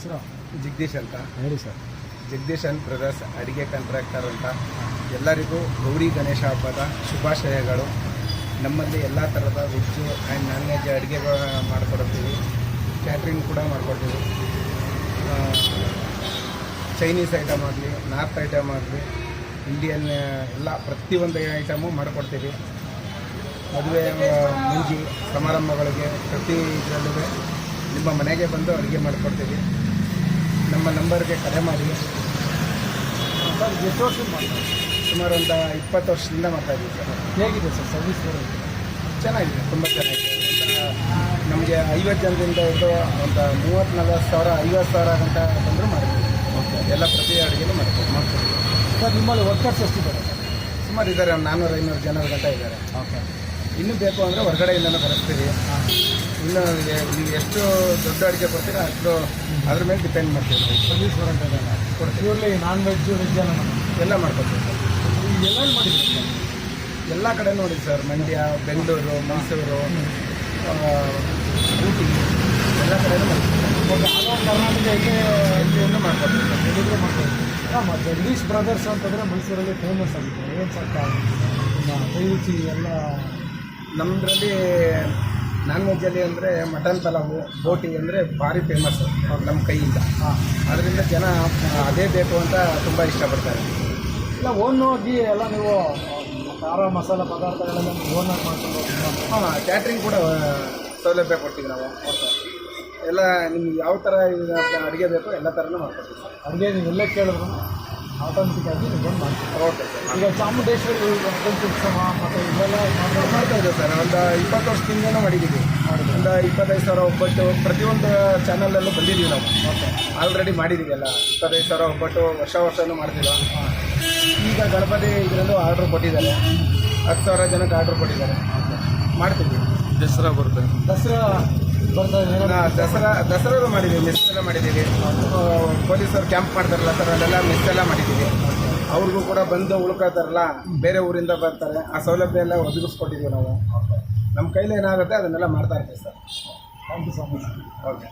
ಹೆಸರು? ಜಗದೀಶ್ ಅಂತ. ಹೇಳಿ ಸರ್. ಜಗದೀಶ್ ಅಂಡ್ ಬ್ರದರ್ಸ್ ಅಡಿಗೆ ಕಾಂಟ್ರಾಕ್ಟರ್ ಅಂತ. ಎಲ್ಲರಿಗೂ ಗೌರಿ ಗಣೇಶ ಹಬ್ಬದ ಶುಭಾಶಯಗಳು. ನಮ್ಮಲ್ಲಿ ಎಲ್ಲ ಥರದ ವೆಜ್ಜು ಆ್ಯಂಡ್ ನಾನ್ ವೆಜ್ ಅಡುಗೆಗಳ ಮಾಡಿಕೊಡ್ತೀವಿ ಕ್ಯಾಟ್ರಿಂಗ್ ಕೂಡ ಮಾಡಿಕೊಡ್ತೀವಿ. ಚೈನೀಸ್ ಐಟಮ್ ಆಗಲಿ ನಾರ್ತ್ ಐಟಮ್ ಆಗಲಿ ಇಂಡಿಯನ್ ಎಲ್ಲ ಪ್ರತಿಯೊಂದು ಐಟಮು ಮಾಡಿಕೊಡ್ತೀವಿ. ಮದುವೆ ಮುಂಜಿ ಸಮಾರಂಭಗಳಿಗೆ ಪ್ರತಿ ಇದರಲ್ಲೂ ನಿಮ್ಮ ಮನೆಗೆ ಬಂದು ಅಡುಗೆ ಮಾಡಿಕೊಡ್ತೀವಿ. ನಮ್ಮ ನಂಬರ್ಗೆ ಕರೆ ಮಾಡಿ. ಸರ್ ಎಷ್ಟು ವರ್ಷದ ಮಾಡ್ತಾರೆ ಸುಮಾರು ಒಂದು ಇಪ್ಪತ್ತು ವರ್ಷದಿಂದ ಮಾಡ್ತಾ ಇದ್ದೀವಿ ಸರ್. ಹೇಗಿದೆ ಸರ್ ಸರ್ವಿಸ್ ಚೆನ್ನಾಗಿದೆ ತುಂಬ ಚೆನ್ನಾಗಿದೆ. ನಮಗೆ ಐವತ್ತು ಜನರಿಂದ ಹಿಡಿದು ಒಂದು ಮೂವತ್ತು ನಲ್ವತ್ತು ಸಾವಿರ ಐವತ್ತು ಸಾವಿರ ಗಂಟ ಬಂದರೂ ಮಾಡ್ತೀವಿ ಎಲ್ಲ ಪ್ರತಿ ಅಡುಗೆನೂ ಮಾಡ್ತೀವಿ ಮಾಡ್ತೀವಿ ಸರ್ ನಿಮ್ಮಲ್ಲಿ ವರ್ಕರ್ಸ್ ಎಷ್ಟಿದ್ದಾರೆ? ಸುಮಾರು ಇದ್ದಾರೆ ಒಂದು ನಾನ್ನೂರು ಐನೂರು ಜನರ ಗಂಟ ಇದ್ದಾರೆ. ಓಕೆ. ಇನ್ನೂ ಬೇಕು ಅಂದರೆ ಹೊರಗಡೆಯಿಂದನೂ ಬರೆಸ್ತೀವಿ ಇನ್ನು ನೀವು ಎಷ್ಟು ದೊಡ್ಡ ಅಡುಗೆ ಕೊಡ್ತೀರಾ ಅಷ್ಟು ಅದ್ರ ಮೇಲೆ ಡಿಪೆಂಡ್ ಮಾಡ್ತೀವಿ ಕೊಡ್ತೀವಿ ಸರ್ವಿಸ್ ನಾನ್ ವೆಜ್ ವೆಜ್ ಎಲ್ಲ ಮಾಡ್ಕೊತೀವಿ ಎಲ್ಲ ಸರ್ ಮಾಡಿದ್ದೀವಿ ಸರ್. ಎಲ್ಲ ಕಡೆ ನೋಡಿ ಸರ್ ಮಂಡ್ಯ ಬೆಂಗಳೂರು ಮೈಸೂರು ಊಟಿ ಎಲ್ಲ ಕಡೆ ಮಾಡ್ತೀವಿ ಕರ್ನಾಟಕ ಸರ್. ಮಾಡ್ತೀವಿ ನಮ್ಮ ಜಗದೀಶ್ ಬ್ರದರ್ಸ್ ಅಂತಂದರೆ ಮೈಸೂರಲ್ಲಿ ಫೇಮಸ್ ಆಗುತ್ತೆ ಏನು ಸರ್ಕಾರ? ಎಲ್ಲ ನಮ್ಮದ್ರಲ್ಲಿ ನಾನ್ ವೆಜ್ಜಲ್ಲಿ ಅಂದರೆ ಮಟನ್ ಪಲಾವು ಬೋಟಿ ಅಂದರೆ ಭಾರಿ ಫೇಮಸ್ ನಮ್ಮ ಕೈಯಿಂದ. ಹಾಂ. ಅದರಿಂದ ಜನ ಅದೇ ಬೇಕು ಅಂತ ತುಂಬ ಇಷ್ಟಪಡ್ತಾರೆ. ಇಲ್ಲ ಓನ್ ಹೋಗಿ ಎಲ್ಲ ನೀವು ಖಾರ ಮಸಾಲ ಪದಾರ್ಥಗಳೆಲ್ಲ ಓನಾಗಿ ಮಾಡ್ಕೊಂಡು? ಹಾಂ ಕ್ಯಾಟ್ರಿಂಗ್ ಕೂಡ ಸೌಲಭ್ಯ ಕೊಡ್ತೀವಿ ನಾವು. ಎಲ್ಲ ನಿಮ್ಗೆ ಯಾವ ಥರ ಅಡುಗೆ ಬೇಕೋ ಎಲ್ಲ ಥರನೂ ಮಾಡ್ಕೊಡ್ತೀವಿ. ಸರ್ ಅಡುಗೆ ನೀವು ಎಲ್ಲೇ ಕೇಳಿದ್ರು. ಆಟೋಮೆಟಿಕ್ ಆಗಿ ಬಂದು ಮಾಡ್ತೀವಿ. ಓಕೆ ಈಗ ಚಾಮುಂಡೇಶ್ವರಿ ಉತ್ಸವ ಮತ್ತು ಇದೆಲ್ಲ ಮಾಡ್ತಾ ಇದ್ದೀವಿ ಸರ್ ಒಂದು ಇಪ್ಪತ್ತು ವರ್ಷದಿಂದನೂ ಮಾಡಿದ್ದೀವಿ. ಒಂದು ಇಪ್ಪತ್ತೈದು ಸಾವಿರ ಒಬ್ಬಟ್ಟು ಪ್ರತಿಯೊಂದು ಚಾನಲಲ್ಲೂ ಬಂದಿದ್ದೀವಿ ನಾವು. ಆಲ್ರೆಡಿ ಮಾಡಿದ್ದೀವಿ ಎಲ್ಲ. ಇಪ್ಪತ್ತೈದು ಸಾವಿರ ಒಬ್ಬಟ್ಟು ವರ್ಷ ವರ್ಷನೂ ಮಾಡ್ತೀವಿ ಈಗ ಗಣಪತಿ ಇದರಲ್ಲೂ ಆರ್ಡ್ರ್ ಕೊಟ್ಟಿದ್ದಾರೆ. ಹತ್ತು ಸಾವಿರ ಜನಕ್ಕೆ ಆರ್ಡ್ರ್ ಕೊಟ್ಟಿದ್ದಾರೆ. ಮಾಡ್ತೀವಿ. ದಸರಾ ಬರುತ್ತೆ. ದಸರಾ ದಸರಾ ದಸರಾ ಮಾಡಿದ್ದೀವಿ ಮಿಸ್ ಎಲ್ಲ ಮಾಡಿದ್ದೀವಿ ಪೊಲೀಸರು ಕ್ಯಾಂಪ್ ಮಾಡ್ತಾರಲ್ಲ ಸರ್ ಅಲ್ಲೆಲ್ಲ ಮಿಸ್ ಎಲ್ಲ ಮಾಡಿದ್ದೀವಿ ಅವ್ರಿಗೂ ಕೂಡ ಬಂದು ಉಳ್ಕೊಳ್ತಾರಲ್ಲ ಬೇರೆ ಊರಿಂದ ಬರ್ತಾರೆ ಆ ಸೌಲಭ್ಯ ಎಲ್ಲ ಒದಗಿಸ್ಕೊಟ್ಟಿದ್ದೀವಿ ನಾವು. ನಮ್ಮ ಕೈಲಿ ಏನಾಗುತ್ತೆ ಅದನ್ನೆಲ್ಲ ಮಾಡ್ತಾ ಇರ್ತೀವಿ sir thank you so much okay